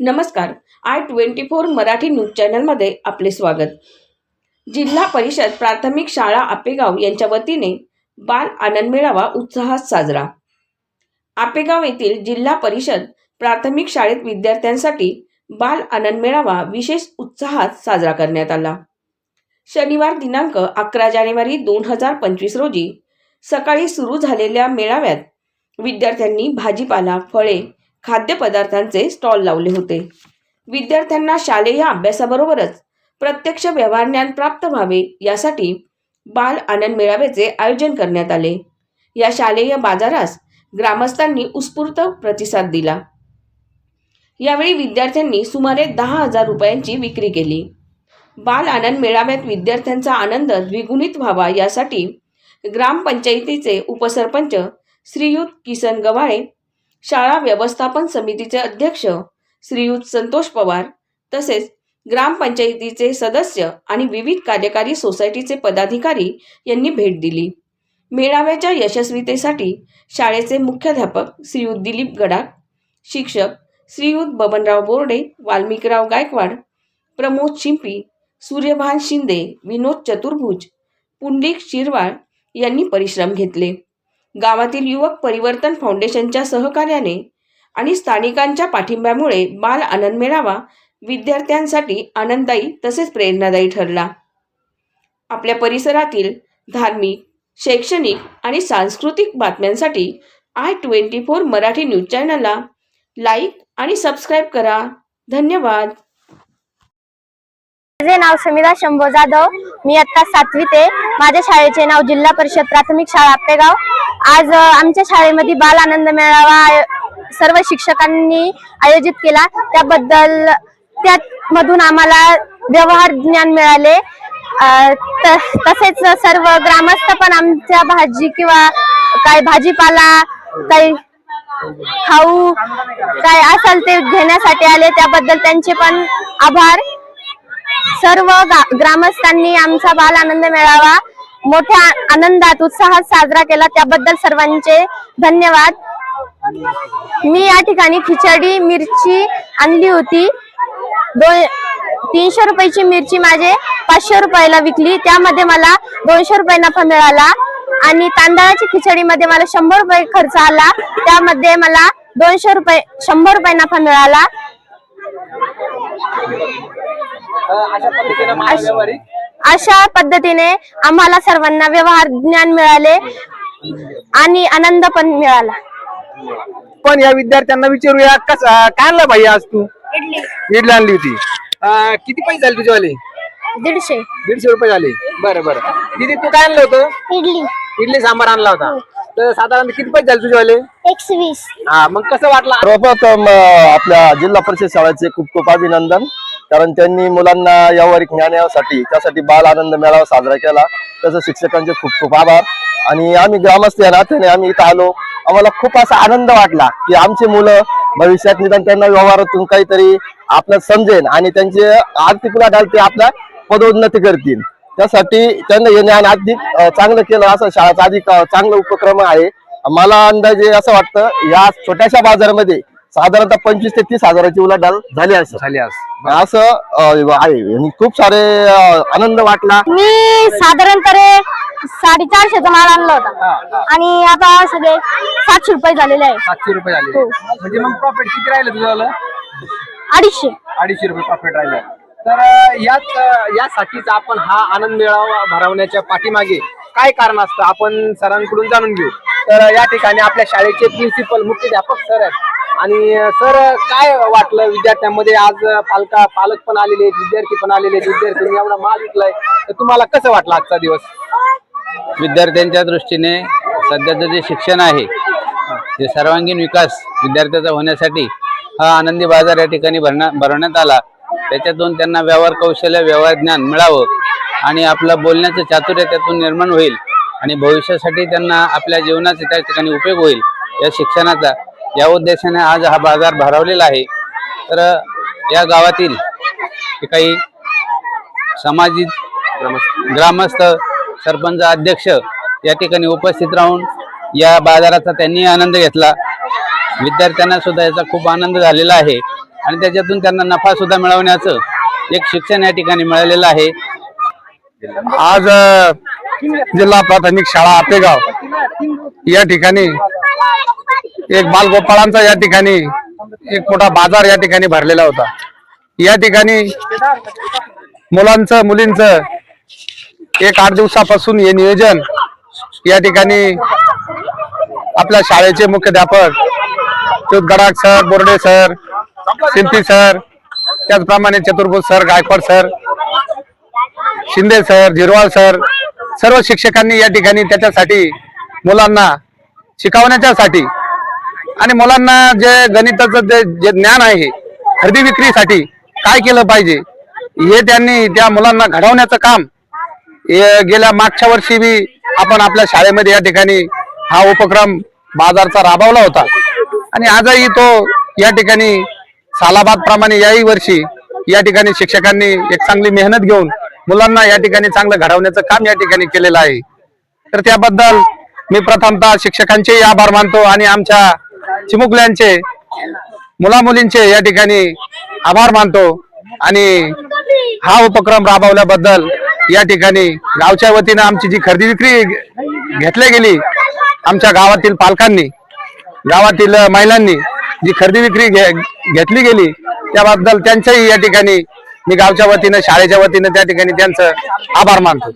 नमस्कार. I twenty four Marathi news चॅनलमध्ये आपले स्वागत. जिल्हा परिषद प्राथमिक शाळा आपेगाव यांच्या वतीने बाल आनंद मेळावा उत्साहात साजरा. आपेगाव येथील जिल्हा परिषद प्राथमिक शाळेत विद्यार्थ्यांसाठी बाल आनंद मेळावा विशेष उत्साहात साजरा करण्यात आला. शनिवार दिनांक अकरा जानेवारी दोन हजार पंचवीस रोजी सकाळी सुरू झालेल्या मेळाव्यात विद्यार्थ्यांनी भाजीपाला फळे खाद्यपदार्थांचे स्टॉल लावले होते. विद्यार्थ्यांना शालेय अभ्यासाबरोबरच प्रत्यक्ष व्यवहार ज्ञान प्राप्त व्हावे यासाठी बाल आनंद मेळाव्याचे आयोजन करण्यात आले. या शालेय बाजारास ग्रामस्थांनी उत्स्फूर्त प्रतिसाद दिला. यावेळी विद्यार्थ्यांनी सुमारे दहा हजार रुपयांची विक्री केली. बाल आनंद मेळाव्यात विद्यार्थ्यांचा आनंद द्विगुणित व्हावा यासाठी ग्रामपंचायतीचे उपसरपंच श्रीयुत किसन गव्हाळे शाळा व्यवस्थापन समितीचे अध्यक्ष श्रीयुत संतोष पवार तसेच ग्रामपंचायतीचे सदस्य आणि विविध कार्यकारी सोसायटीचे पदाधिकारी यांनी भेट दिली. मेळाव्याच्या यशस्वीतेसाठी शाळेचे मुख्याध्यापक श्रीयुत दिलीप गडाख शिक्षक श्रीयुत बबनराव बोर्डे वाल्मिकराव गायकवाड प्रमोद शिंपी सूर्यभान शिंदे विनोद चतुर्भुज पुंडलिक शिरवाळ यांनी परिश्रम घेतले. गावातील युवक परिवर्तन फाउंडेशनच्या सहकार्याने आणि स्थानिकांच्या पाठिंब्यामुळे बाल आनंद मेळावा विद्यार्थ्यांसाठी आनंददायी तसेच प्रेरणादायी ठरला. आपल्या परिसरातील धार्मिक शैक्षणिक आणि सांस्कृतिक बातम्यांसाठी I twenty four Marathi news चॅनलला लाईक आणि सबस्क्राईब करा. धन्यवाद. माझे नाव समीरा शंभो जाधव. मी आता सातवीत आहे. माझ्या शाळेचे नाव जिल्हा परिषद प्राथमिक शाळा आपेगाव आज आमच्या शाळेमध्ये बाल आनंद मेळावा सर्व शिक्षकांनी आयोजित केला. त्याबद्दल त्यामधून आम्हाला व्यवहार ज्ञान मिळाले. त- तसेच सर्व ग्रामस्थ पण आमच्या भाजी किंवा काय भाजीपाला काही खाऊ काय असेल ते घेण्यासाठी आले. त्याबद्दल त्यांचे पण आभार. सर्व ग्रामस्थांनी आमचा बाल आनंद मेळावा मोठ्या आनंदात उत्साहात साजरा केला. त्याबद्दल सर्वांचे धन्यवाद. मी या ठिकाणी खिचडी मिरची आणली होती. दोन तीनशे रुपयाची मिरची माझे पाचशे रुपयाला विकली. त्यामध्ये मला दोनशे रुपये नफा मिळाला. आणि तांदळाची खिचडीमध्ये मला शंभर रुपये खर्च आला. त्यामध्ये मला दोनशे रुपये शंभर रुपये नफा मिळाला. अशा पद्धतीने महाव्यवहारिक अशा पद्धतीने आम्हाला सर्वांना व्यवहार ज्ञान मिळाले आणि आनंद पण मिळाला. पण या विद्यार्थ्यांना विचारूया कस काय आणलं भाई आज तू? इडली. आणली होती. अं, किती पैसे झाले तुझेवाले दीडशे. दीडशे रुपये झाले. बरं बरं. दीदी तू काय आणलं होतं? इडली. इडली सांबार आणला होता. तर साधारण किती पैसे झाले तुझेवाले एकशे वीस. हा मग कसं वाटलं? सर्वप्रथम अं, आपल्या जिल्हा परिषद शाळेचे खूप खूप अभिनंदन. कारण त्यांनी मुलांना व्यावहारिक ज्ञान यासाठी त्यासाठी बाल आनंद मेळावा साजरा केला. त्याचं शिक्षकांचे खूप खूप आभार. आणि आम्ही ग्रामस्थ या नात्याने आम्ही इथं आलो. आम्हाला खूप असा आनंद वाटला की आमची मुलं भविष्यात निदान त्यांना व्यवहारातून काहीतरी आपलं समजेल आणि त्यांचे आर्थिक उलाढाल ते आपल्या पदोन्नती करतील. त्यासाठी त्यांना हे ज्ञान अधिक चांगलं केलं असं शाळेचा अधिक चांगला उपक्रम आहे. मला अंदाजे असं वाटतं या छोट्याशा बाजारामध्ये साधारणतः पंचवीस ते तीस हजाराची उलाढाल झाली असेल. झाली आज असं अं, आहे. आणि खूप सारे आनंद वाटला. मी साधारणतः साडेचारशेचा माल आणला होता. आणि आता सगळे सातशे रुपये झालेले आहे सातशे रुपये झाले हो. म्हणजे मग प्रॉफिट किती राहिलं तुझं अडीचशे. अडीचशे रुपये प्रॉफिट राहिलं. तर अं, याच अं, यासाठीच आपण हा आनंद मेळावा भरवण्याच्या पाठीमागे काय कारण असतं? आपण सरांकडून जाणून घेऊ. तर अं, या ठिकाणी आपल्या शाळेचे प्रिन्सिपल मुख्याध्यापक सर आहेत. आणि सर काय वाटलं विद्यार्थ्यांमध्ये? आज पालका पालक पण आलेले आहेत विद्यार्थी पण आलेले आहेत विद्यार्थ्यांनी एवढा माल विकलाय. तर तुम्हाला कसं वाटलं आजचा दिवस? विद्यार्थ्यांच्या दृष्टीने सध्याचं जे शिक्षण आहे ते सर्वांगीण विकास विद्यार्थ्याचा होण्यासाठी हा आनंदी बाजार या ठिकाणी भरण्या भरवण्यात आला. त्याच्यातून त्यांना व्यवहार कौशल्य व्यवहार ज्ञान मिळावं आणि आपलं बोलण्याचं चातुर्य त्यातून निर्माण होईल आणि भविष्यासाठी त्यांना आपल्या जीवनाचा त्या ठिकाणी उपयोग होईल या शिक्षणाचा. या उद्देशाने आज हा बाजार भरवलेला आहे. तर या गावातील काही सामाजिक ग्रामस्थ सरपंच अध्यक्ष या ठिकाणी उपस्थित राहून या बाजाराचा त्यांनी आनंद घेतला. विद्यार्थ्यांना सुद्धा याचा खूप आनंद झालेला आहे आणि त्याच्यातून त्यांना नफा सुद्धा मिळवण्याचं एक शिक्षण या ठिकाणी मिळालेलं आहे. आज जिल्हा प्राथमिक शाळा आपेगाव या ठिकाणी एक बालगोपाळांचा या ठिकाणी एक मोठा बाजार या ठिकाणी भरलेला होता. या ठिकाणी मुलांचं मुलींचं एक आठ दिवसापासून हे नियोजन या ठिकाणी आपल्या शाळेचे मुख्याध्यापक Chyut sir Borde sir Shimpi sir त्याचप्रमाणे Chaturbhuj sir Gaikwad sir Shinde sir Zirwal sir सर्व शिक्षकांनी या ठिकाणी त्याच्यासाठी मुलांना शिकवण्याच्यासाठी आणि मुलांना जे गणिताचं जे जे ज्ञान आहे खरेदी विक्रीसाठी काय केलं पाहिजे हे त्यांनी त्या मुलांना घडवण्याचं काम गेल्या मागच्या वर्षी बी आपण आपल्या शाळेमध्ये या ठिकाणी हा उपक्रम बाजारचा राबवला होता. आणि आजही तो या ठिकाणी सालाबाद प्रमाणे याही वर्षी या ठिकाणी शिक्षकांनी एक चांगली मेहनत घेऊन मुलांना या ठिकाणी चांगलं घडवण्याचं काम या ठिकाणी केलेलं आहे. तर त्याबद्दल मी प्रथमतः शिक्षकांचेही आभार मानतो आणि आमच्या चिमुकल्यांचे मुला मुलींचे या ठिकाणी आभार मानतो. आणि हा उपक्रम राबवल्याबद्दल या ठिकाणी गावच्या वतीनं आमची जी खरेदी विक्री घेतली गेली आमच्या गावातील पालकांनी गावातील महिलांनी जी खरेदी विक्री घे- घेतली गेली त्याबद्दल त्यांचंही या ठिकाणी मी गावच्या वतीनं शाळेच्या वतीनं त्या ठिकाणी त्यांचं आभार मानतो.